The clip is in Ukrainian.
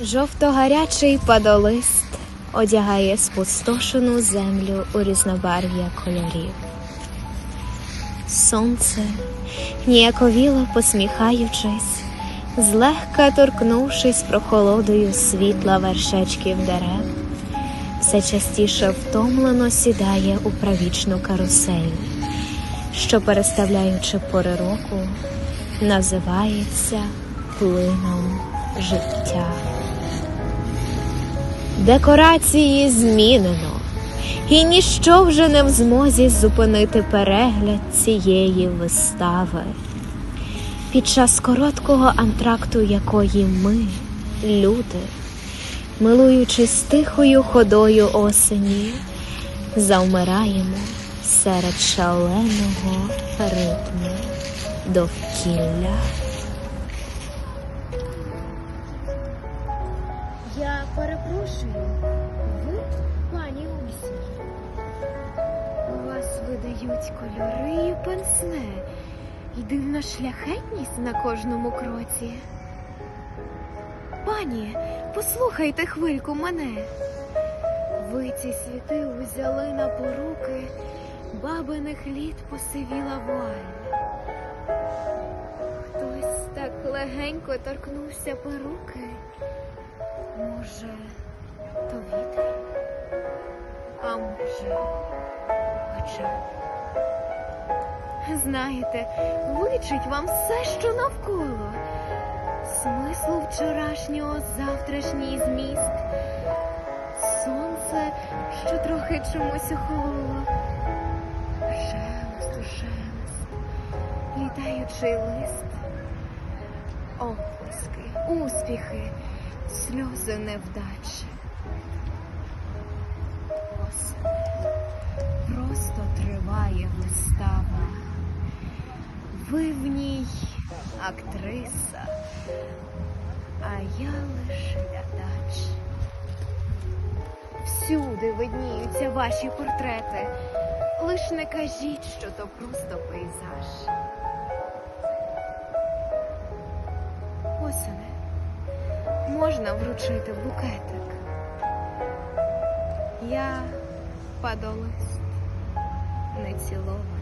Жовто-гарячий падолист одягає спустошену землю у різнобарв'я кольорів. Сонце, ніяковіло посміхаючись, злегка торкнувшись прохолодою світла вершечків дерев, все частіше втомлено сідає у правічну карусель, що, переставляючи пори року, називається плином життя. Декорації змінено, і ніщо вже не в змозі зупинити перегляд цієї вистави, під час короткого антракту якої ми, люди, милуючись тихою ходою осені, завмираємо серед шаленого ритму довкілля. Я перепрошую, ви, пані Ульсі? У вас видають кольори і пенсне, і дивна шляхетність на кожному кроці. Пані, послухайте хвильку мене. Ви ці світи узяли на поруки, бабиних літ посивіла вуаль. Хтось так легенько торкнувся перуки. Може, то вітер? А може, оча? Знаєте, личить вам все, що навколо. Смислу вчорашнього завтрашній зміст. Сонце, що трохи чомусь охололо. Шелест у шелест, літаючий лист. Оплески, успіхи, сльози невдачі. Осень. Просто триває вистава. Ви в ній актриса, а я лише глядач. Всюди видніються ваші портрети. Лиш не кажіть, що то просто пейзаж. Можна вручити букетик. Я падолист, не цілований.